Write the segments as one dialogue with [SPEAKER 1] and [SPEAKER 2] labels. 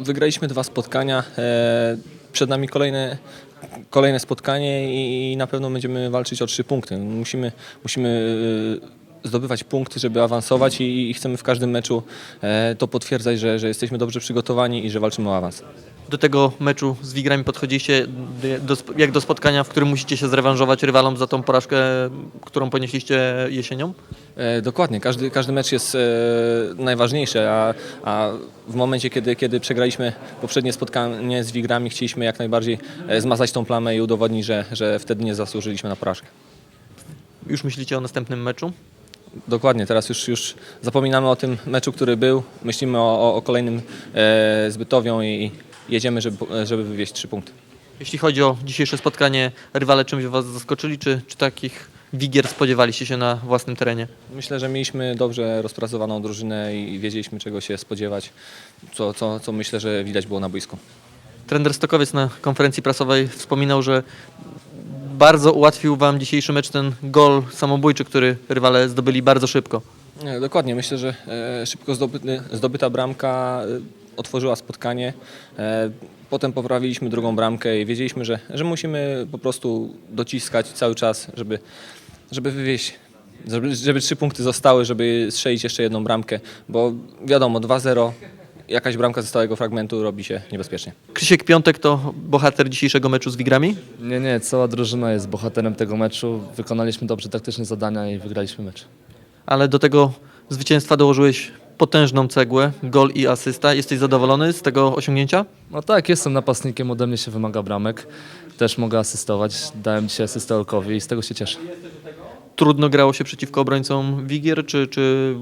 [SPEAKER 1] wygraliśmy dwa spotkania. E, przed nami kolejne, kolejne spotkanie i, na pewno będziemy walczyć o trzy punkty. Musimy, musimy e, zdobywać punkty, żeby awansować i, i chcemy w każdym meczu e, to potwierdzać, że, że jesteśmy dobrze przygotowani i że walczymy o awans.
[SPEAKER 2] Do tego meczu z Wigrami podchodzicie do, jak do spotkania, w którym musicie się zrewanżować rywalom za tą porażkę, którą ponieśliście jesienią?
[SPEAKER 1] E, Dokładnie, każdy, każdy mecz jest e, najważniejszy, a, a w momencie, kiedy, kiedy przegraliśmy poprzednie spotkanie z Wigrami, chcieliśmy jak najbardziej e, zmazać tą plamę i udowodnić, że, że wtedy nie zasłużyliśmy na porażkę.
[SPEAKER 2] Już myślicie o następnym meczu?
[SPEAKER 1] Dokładnie, teraz już, już zapominamy o tym meczu, który był, myślimy o, o, kolejnym e, z Bytowią i jedziemy, żeby, żeby wywieźć trzy punkty.
[SPEAKER 2] Jeśli chodzi o dzisiejsze spotkanie, rywale czymś was zaskoczyli, czy, czy takich wigier spodziewaliście się na własnym terenie?
[SPEAKER 1] Myślę, że mieliśmy dobrze rozpracowaną drużynę i wiedzieliśmy czego się spodziewać, co, co, co myślę, że widać było na boisku.
[SPEAKER 2] Trener Stokowiec na konferencji prasowej wspominał, że bardzo ułatwił wam dzisiejszy mecz ten gol samobójczy, który rywale zdobyli bardzo szybko.
[SPEAKER 1] Nie, dokładnie, myślę, że e, szybko zdobyta bramka e, otworzyła spotkanie. E, potem poprawiliśmy drugą bramkę i wiedzieliśmy, że, że musimy po prostu dociskać cały czas, żeby, żeby wywieźć, żeby, żeby trzy punkty zostały, żeby strzelić jeszcze jedną bramkę, bo wiadomo, 2-0, jakaś bramka ze stałego fragmentu robi się niebezpiecznie.
[SPEAKER 2] Krzysiek Piątek to bohater dzisiejszego meczu z Wigrami.
[SPEAKER 3] Nie, nie, cała drużyna jest bohaterem tego meczu. Wykonaliśmy dobrze taktyczne zadania i wygraliśmy mecz.
[SPEAKER 2] ale do tego zwycięstwa dołożyłeś potężną cegłę, gol i asysta. Jesteś zadowolony z tego osiągnięcia?
[SPEAKER 3] No tak, jestem napastnikiem, ode mnie się wymaga bramek. Też mogę asystować. Dałem dzisiaj asystę Olkowi i z tego się cieszę.
[SPEAKER 2] Trudno grało się przeciwko obrońcom Wigier, czy, czy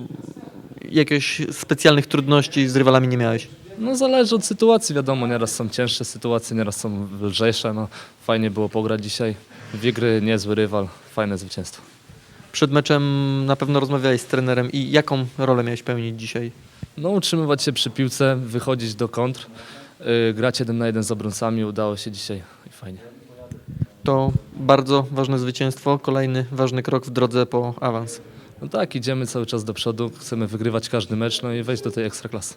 [SPEAKER 2] jakichś specjalnych trudności z rywalami nie miałeś?
[SPEAKER 3] No zależy od sytuacji, wiadomo, nieraz są cięższe sytuacje, nieraz są lżejsze. No, fajnie było pograć dzisiaj. Wigry, niezły rywal, fajne zwycięstwo.
[SPEAKER 2] Przed meczem na pewno rozmawiałeś z trenerem i jaką rolę miałeś pełnić dzisiaj?
[SPEAKER 3] No utrzymywać się przy piłce, wychodzić do kontr, yy, grać jeden na jeden z obrońcami, udało się dzisiaj i fajnie.
[SPEAKER 2] To bardzo ważne zwycięstwo, kolejny ważny krok w drodze po awans.
[SPEAKER 3] No tak, idziemy cały czas do przodu, chcemy wygrywać każdy mecz, no i wejść do tej ekstraklasy.